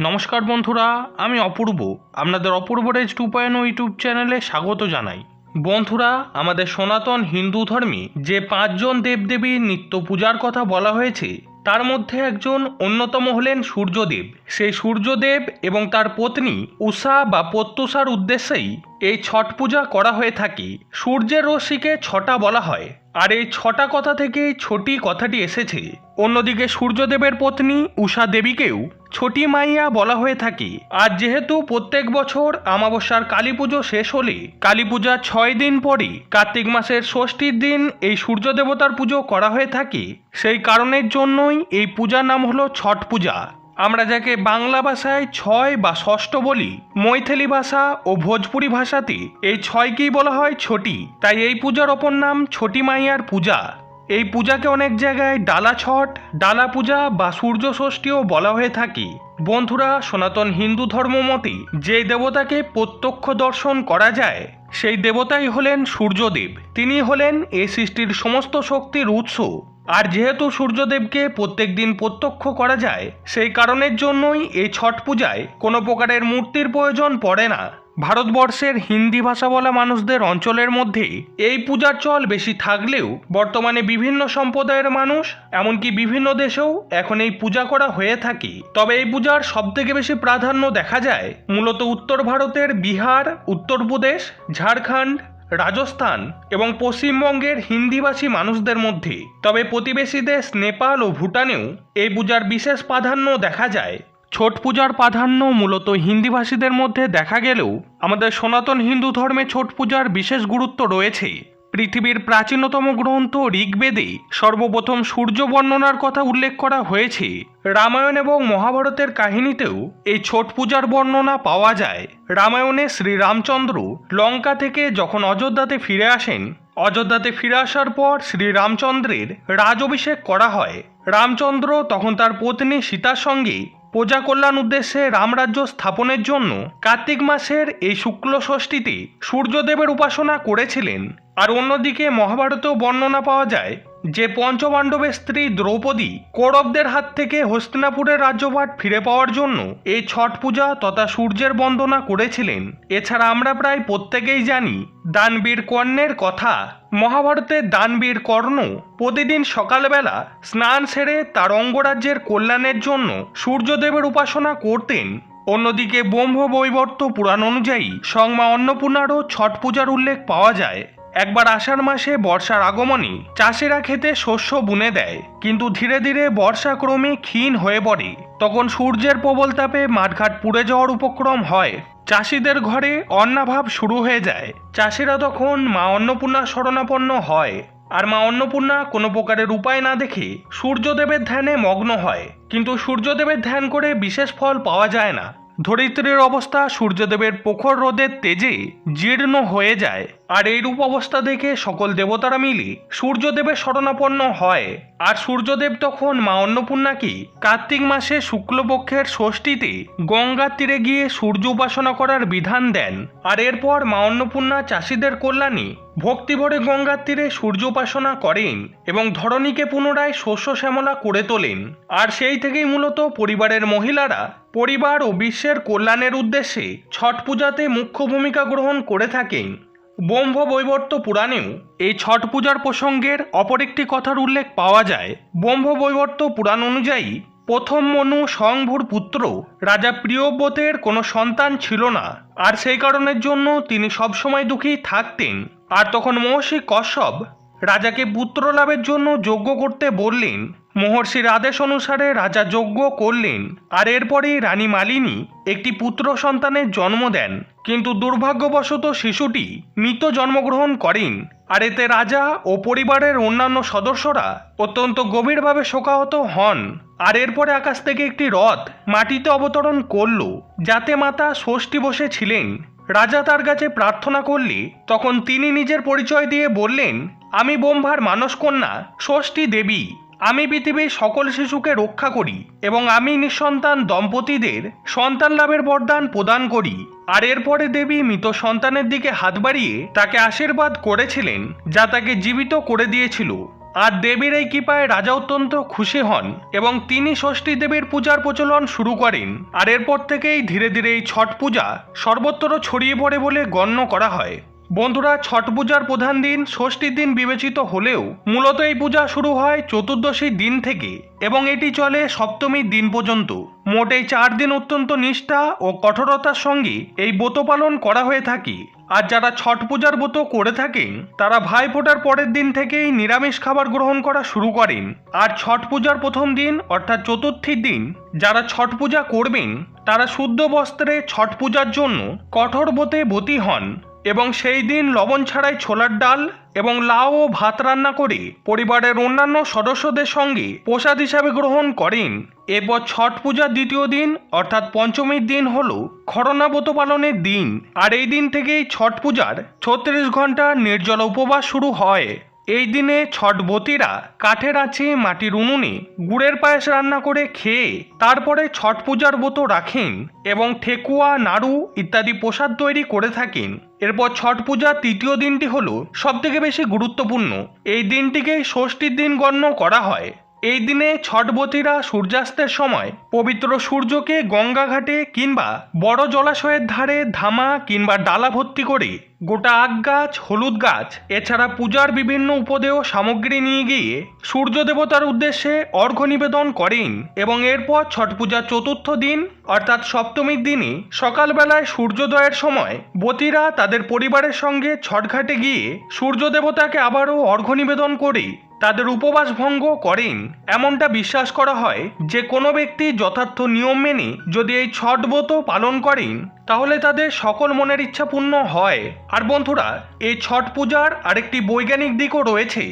নমস্কার বন্ধুরা, আমি অপূর্ব। আপনাদের অপূর্ব রেজ টু পয়েন্ট ইউটিউব চ্যানেলে স্বাগত জানাই। বন্ধুরা, আমাদের সনাতন হিন্দু ধর্মে যে পাঁচজন দেবদেবীর নিত্য পূজার কথা বলা হয়েছে, তার মধ্যে একজন অন্যতম হলেন সূর্যদেব। সেই সূর্যদেব এবং তার পত্নী উষা বা প্রত্যুষার উদ্দেশ্যেই এই ছট পূজা করা হয়ে থাকে। সূর্যের রশ্মিকে ছটা বলা হয়। আর এই ছটা কথা থেকেই ছটি কথাটি এসেছে। অন্যদিকে সূর্যদেবের পত্নী উষা দেবীকেও ছোটি মাইয়া বলা হয়ে থাকে। আর যেহেতু প্রত্যেক বছর আমাবস্যার কালী পুজো শেষ হলে কালী পূজার ছয় দিন পরে কার্তিক মাসের ষষ্ঠীর দিন এই সূর্য দেবতার পুজো করা হয়ে থাকে, সেই কারণের জন্যই এই পূজার নাম হলো ছট পূজা। আমরা যাকে বাংলা ভাষায় ছয় বা ষষ্ঠ বলি, মৈথিলি ভাষা ও ভোজপুরি ভাষাতে এই ছয়কেই বলা হয় ছটি। তাই এই পূজার অপর নাম ছটি মাইয়ার পূজা। এই পূজাকে অনেক জায়গায় ডালা ছট, ডালা পূজা বা সূর্য ষষ্ঠীও বলা হয়ে থাকে। বন্ধুরা, সনাতন হিন্দু ধর্ম মতে যে দেবতাকে প্রত্যক্ষ দর্শন করা যায়, সেই দেবতাই হলেন সূর্যদেব। তিনি হলেন এই সৃষ্টির সমস্ত শক্তির উৎস। আর যেহেতু সূর্যদেবকে প্রত্যেক দিন প্রত্যক্ষ করা যায়, সেই কারণের জন্যই এই ছট পূজায় কোনো প্রকারের মূর্তির প্রয়োজন পড়ে না। ভারতবর্ষের হিন্দি ভাষা বলা মানুষদের অঞ্চলের মধ্যে এই পূজার চল বেশি থাকলেও বর্তমানে বিভিন্ন সম্প্রদায়ের মানুষ, এমনকি বিভিন্ন দেশেও এখন এই পূজা করা হয়ে থাকে। তবে এই পূজার সবথেকে বেশি প্রাধান্য দেখা যায় মূলত উত্তর ভারতের বিহার উত্তরপ্রদেশ ঝাড়খণ্ড রাজস্থান এবং পশ্চিমবঙ্গের হিন্দিভাষী মানুষদের মধ্যে। তবে প্রতিবেশী দেশ নেপাল ও ভুটানেও এই পূজার বিশেষ প্রাধান্য দেখা যায়। ছট পূজার প্রাধান্য মূলত হিন্দিভাষীদের মধ্যে দেখা গেলেও আমাদের সনাতন হিন্দু ধর্মে ছট পূজার বিশেষ গুরুত্ব রয়েছে। পৃথিবীর প্রাচীনতম গ্রন্থ ঋগ্বেদে সর্বপ্রথম সূর্য বর্ণনার কথা উল্লেখ করা হয়েছে। রামায়ণ এবং মহাভারতের কাহিনীতেও এই ছট পূজার বর্ণনা পাওয়া যায়। রামায়ণে শ্রীরামচন্দ্র লঙ্কা থেকে যখন অযোধ্যাতে ফিরে আসেন, অযোধ্যাতে ফিরে আসার পর শ্রীরামচন্দ্রের রাজ অভিষেক করা হয়। রামচন্দ্র তখন তার পত্নী সীতার সঙ্গে প্রজা কল্যাণ উদ্দেশ্যে রামরাজ্য স্থাপনের জন্য কার্তিক মাসের এই শুক্ল ষষ্ঠীতে সূর্যদেবের উপাসনা করেছিলেন। আর অন্যদিকে মহাভারতেও বর্ণনা পাওয়া যায় যে পঞ্চপাণ্ডবের স্ত্রী দ্রৌপদী কৌরবদের হাত থেকে হস্তিনাপুরের রাজ্যভাট ফিরে পাওয়ার জন্য এই ছট পূজা তথা সূর্যের বন্দনা করেছিলেন। এছাড়া আমরা প্রায় প্রত্যেকেই জানি দানবীর কর্ণের কথা। মহাভারতের দানবীর কর্ণ প্রতিদিন সকালবেলা স্নান সেরে তার অঙ্গরাজ্যের কল্যাণের জন্য সূর্যদেবের উপাসনা করতেন। অন্যদিকে ব্রহ্ম বৈবর্ত পুরাণ অনুযায়ী সংমা অন্নপূর্ণারও ছট পূজার উল্লেখ পাওয়া যায়। একবার আষাঢ় মাসে বর্ষার আগমনে চাষিরা খেতে শস্য বুনে দেয়, কিন্তু ধীরে ধীরে বর্ষা ক্রমে ক্ষীণ হয়ে পড়ে। তখন সূর্যের প্রবল তাপে মাঠঘাট পুড়ে যাওয়ার উপক্রম হয়। চাষিদের ঘরে অন্নাভাব শুরু হয়ে যায়। চাষিরা তখন মা অন্নপূর্ণা শরণাপন্ন হয়। আর মা অন্নপূর্ণা কোনো প্রকারের উপায় না দেখে সূর্যদেবের ধ্যানে মগ্ন হয়। কিন্তু সূর্যদেবের ধ্যান করে বিশেষ ফল পাওয়া যায় না। ধরিত্রীর অবস্থা সূর্যদেবের প্রখর রোদের তেজে জীর্ণ হয়ে যায়। আর এইরূপ অবস্থা দেখে সকল দেবতারা মিলে সূর্যদেবের শরণাপন্ন হয়। আর সূর্যদেব তখন মা অন্নপূর্ণাকে কার্তিক মাসে শুক্লপক্ষের ষষ্ঠীতে গঙ্গার তীরে গিয়ে সূর্য উপাসনা করার বিধান দেন। আর এরপর মা অন্নপূর্ণা চাষিদের কল্যাণে ভক্তিভরে গঙ্গার তীরে সূর্য উপাসনা করেন এবং ধরণীকে পুনরায় শস্য শ্যামলা করে তোলেন। আর সেই থেকেই মূলত পরিবারের মহিলারা পরিবার ও বিশ্বের কল্যাণের উদ্দেশ্যে ছট পূজাতে মুখ্য ভূমিকা গ্রহণ করে থাকেন। ব্রহ্ম বৈবর্ত পুরাণেও এই ছট পূজার প্রসঙ্গের অপর একটি কথার উল্লেখ পাওয়া যায়। ব্রহ্ম বৈবর্ত পুরাণ অনুযায়ী, প্রথম মনু সংভুর পুত্র রাজা প্রিয়ব্রতের কোনো সন্তান ছিল না, আর সেই কারণের জন্য তিনি সবসময় দুঃখী থাকতেন। আর তখন মহর্ষি কশ্যপ রাজাকে পুত্র লাভের জন্য যজ্ঞ করতে বললেন মহর্ষির আদেশ অনুসারে রাজা যজ্ঞ করলেন, আর এরপরেই রানী মালিনী একটি পুত্র সন্তানের জন্ম দেন। কিন্তু দুর্ভাগ্যবশত শিশুটি মৃত জন্মগ্রহণ করেন, আর এতে রাজা ও পরিবারের অন্যান্য সদস্যরা অত্যন্ত গভীরভাবে শোকাহত হন। আর এরপরে আকাশ থেকে একটি রথ মাটিতে অবতরণ করল, যাতে মাতা ষষ্ঠী বসে ছিলেন। রাজা তার কাছে প্রার্থনা করলে তখন তিনি নিজের পরিচয় দিয়ে বললেন, আমি ব্রহ্মার মানসকন্যা ষষ্ঠী দেবী। আমি পৃথিবীর সকল শিশুকে রক্ষা করি এবং আমি নিঃসন্তান দম্পতিদের সন্তান লাভের বরদান প্রদান করি। আর এরপরে দেবী মৃত সন্তানের দিকে হাত বাড়িয়ে তাকে আশীর্বাদ করেছিলেন, যা তাকে জীবিত করে দিয়েছিল। আর দেবীর এই কৃপায় রাজা অত্যন্ত খুশি হন এবং তিনি ষষ্ঠী দেবীর পূজার প্রচলন শুরু করেন। আর এরপর থেকেই ধীরে ধীরে এই ছট পূজা সর্বত্র ছড়িয়ে পড়ে বলে গণ্য করা হয়। বন্ধুরা ছট পূজার প্রধান দিন, ষষ্ঠীর দিন বিবেচিত হলেও মূলত এই পূজা শুরু হয় চতুর্দশীর দিন থেকে এবং এটি চলে সপ্তমীর দিন পর্যন্ত। মোট চার দিন অত্যন্ত নিষ্ঠা ও কঠোরতার সঙ্গে এই ব্রত পালন করা হয়ে থাকে। আর যারা ছট পূজার ব্রত করে থাকেন, তারা ভাই ফোটার পরের দিন থেকেই নিরামিষ খাবার গ্রহণ করা শুরু করেন। আর ছট পূজার প্রথম দিন, অর্থাৎ চতুর্থীর দিন, যারা ছট পূজা করবেন, তারা শুদ্ধ বস্ত্রে ছট পূজার জন্য কঠোর ব্রতে বতী হন। এবং সেই দিন লবণ ছাড়াই ছোলার ডাল এবং লাউ ও ভাত রান্না করে পরিবারের অন্যান্য সদস্যদের সঙ্গে প্রসাদ হিসাবে গ্রহণ করেন। এরপর ছট পূজার দ্বিতীয় দিন, অর্থাৎ পঞ্চমীর দিন হল খরণাবত পালনের দিন। আর এই দিন থেকেই ছট পূজার ছত্রিশ ঘণ্টা নির্জল উপবাস শুরু হয়। এই দিনে ছটবতীরা কাঠের আছে মাটির উনুনে গুড়ের পায়েস রান্না করে খেয়ে তারপরে ছট পূজার ব্রত রাখেন এবং ঠেকুয়া, নাড়ু ইত্যাদি প্রসাদ তৈরি করে থাকেন। এরপর ছট পূজার তৃতীয় দিনটি হল সবথেকে বেশি গুরুত্বপূর্ণ। এই দিনটিকে ষষ্ঠীর দিন গণ্য করা হয়। এই দিনে ছটবতীরা সূর্যাস্তের সময় পবিত্র সূর্যকে গঙ্গা ঘাটে কিংবা বড় জলাশয়ের ধারে ধামা কিংবা ডালা ভর্তি করে গোটা আগ গাছ, হলুদ গাছ, এছাড়া পূজার বিভিন্ন উপদেয় সামগ্রী নিয়ে গিয়ে সূর্য দেবতার উদ্দেশ্যে অর্ঘ্য নিবেদন করেন এবং এরপর ছট পূজার চতুর্থ দিন, অর্থাৎ সপ্তমীর দিনে সকালবেলায় সূর্যোদয়ের সময় বতীরা তাদের পরিবারের সঙ্গে ছটঘাটে গিয়ে সূর্য দেবতাকে আবারও অর্ঘ্য নিবেদন করে তাদের উপবাস ভঙ্গ করেন। এমনটা বিশ্বাস করা হয় যে কোনো ব্যক্তি যথার্থ নিয়ম মেনে যদি এই ছট ব্রত পালন করেন, তাহলে তাদের সকল মনের ইচ্ছা পূর্ণ হয়। আর বন্ধুরা, এই ছট পূজার আরেকটি বৈজ্ঞানিক দিকও রয়েছে।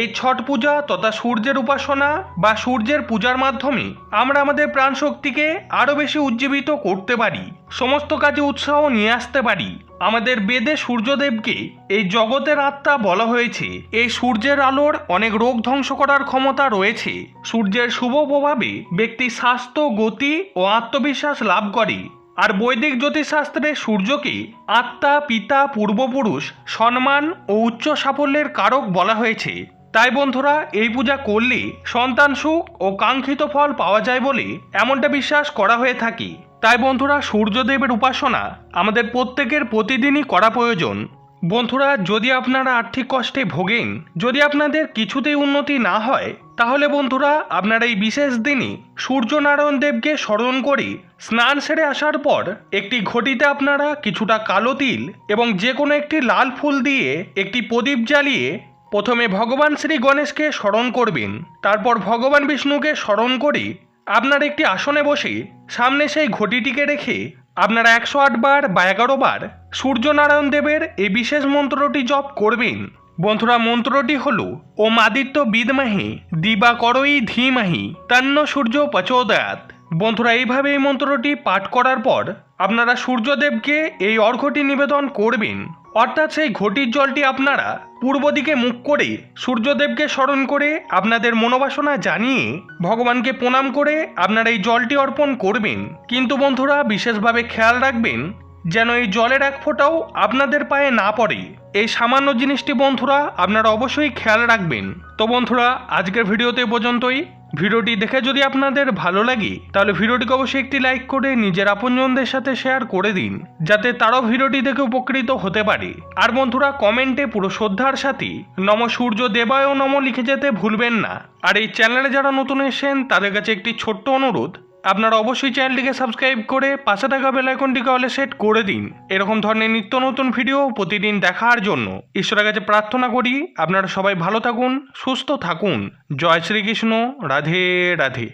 এই ছট পূজা তথা সূর্যের উপাসনা বা সূর্যের পূজার মাধ্যমে আমরা আমাদের প্রাণ শক্তিকে আরও বেশি উজ্জীবিত করতে পারি, সমস্ত কাজে উৎসাহ নিয়ে আসতে পারি। আমাদের বেদে সূর্যদেবকে এই জগতের আত্মা বলা হয়েছে। এই সূর্যের আলোর অনেক রোগ ধ্বংস করার ক্ষমতা রয়েছে। সূর্যের শুভ প্রভাবে ব্যক্তি স্বাস্থ্য, গতি ও আত্মবিশ্বাস লাভ করে। আর বৈদিক জ্যোতিষশাস্ত্রে সূর্যকে আত্মা, পিতা, পূর্বপুরুষ, সম্মান ও উচ্চ সাফল্যের কারক বলা হয়েছে। তাই বন্ধুরা, এই পূজা করলে সন্তান সুখ ও কাঙ্ক্ষিত ফল পাওয়া যায় বলে এমনটা বিশ্বাস করা হয়ে থাকে। তাই বন্ধুরা সূর্যদেবের উপাসনা আমাদের প্রত্যেকের প্রতিদিনই করা প্রয়োজন। বন্ধুরা, যদি আপনারা আর্থিক কষ্টে ভোগেন, যদি আপনাদের কিছুতেই উন্নতি না হয়, তাহলে বন্ধুরা আপনারা এই বিশেষ দিনই সূর্যনারায়ণ দেবকে স্মরণ করি, স্নান সেরে আসার পর একটি ঘটিতে আপনারা কিছুটা কালো তিল এবং যে কোনো একটি লাল ফুল দিয়ে একটি প্রদীপ জ্বালিয়ে প্রথমে ভগবান শ্রী গণেশকে স্মরণ করবেন। তারপর ভগবান বিষ্ণুকে স্মরণ করে আপনার একটি আসনে বসে সামনে সেই ঘটিটিকে রেখে আপনারা একশো আট বার বা এগারো বার সূর্যনারায়ণ দেবের এই বিশেষ মন্ত্রটি জপ করবেন। বন্ধুরা, মন্ত্রটি হল, ওম আদিত্য বিদমাহি, দিবা করই ধীমাহি, তান্ন সূর্য প্রচোদয়াত বন্ধুরা, এইভাবে এই মন্ত্রটি পাঠ করার পর আপনারা সূর্যদেবকে এই অর্ঘ্যটি নিবেদন করবেন। অর্থাৎ সেই ঘটির জলটি আপনারা পূর্ব দিকে মুখ করে সূর্যদেবকে স্মরণ করে আপনাদের মনোবাসনা জানিয়ে ভগবানকে প্রণাম করে আপনারা এই জলটি অর্পণ করবেন। কিন্তু বন্ধুরা, বিশেষভাবে খেয়াল রাখবেন যেন এই জলের এক ফোঁটাও আপনাদের পায়ে না পড়ে। এই সামান্য জিনিসটি বন্ধুরা, আপনারা অবশ্যই খেয়াল রাখবেন। তো বন্ধুরা, আজকের ভিডিওতে পর্যন্তই। ভিডিওটি দেখে যদি আপনাদের ভালো লাগে, তাহলে ভিডিওটিকে অবশ্যই একটি লাইক করে নিজের আপনজনদের সাথে শেয়ার করে দিন, যাতে তারাও ভিডিওটি দেখে উপকৃত হতে পারে। আর বন্ধুরা, কমেন্টে পুরো শ্রদ্ধার সাথে নম সূর্য দেবায় নম লিখে যেতে ভুলবেন না। আর এই চ্যানেলে যারা নতুন এসেছেন, তাদের কাছে একটি ছোট্ট অনুরোধ আপনারা অবশ্যই চ্যানেলটিকে সাবস্ক্রাইব করে পাশে থাকা বেল আইকনটিকে অলে সেট করে দিন। এরকম ধরনের নিত্য নতুন ভিডিও প্রতিদিন দেখার জন্য ঈশ্বরের কাছে প্রার্থনা করি, আপনারা সবাই ভালো থাকুন, সুস্থ থাকুন। জয় শ্রীকৃষ্ণ, রাধে রাধে।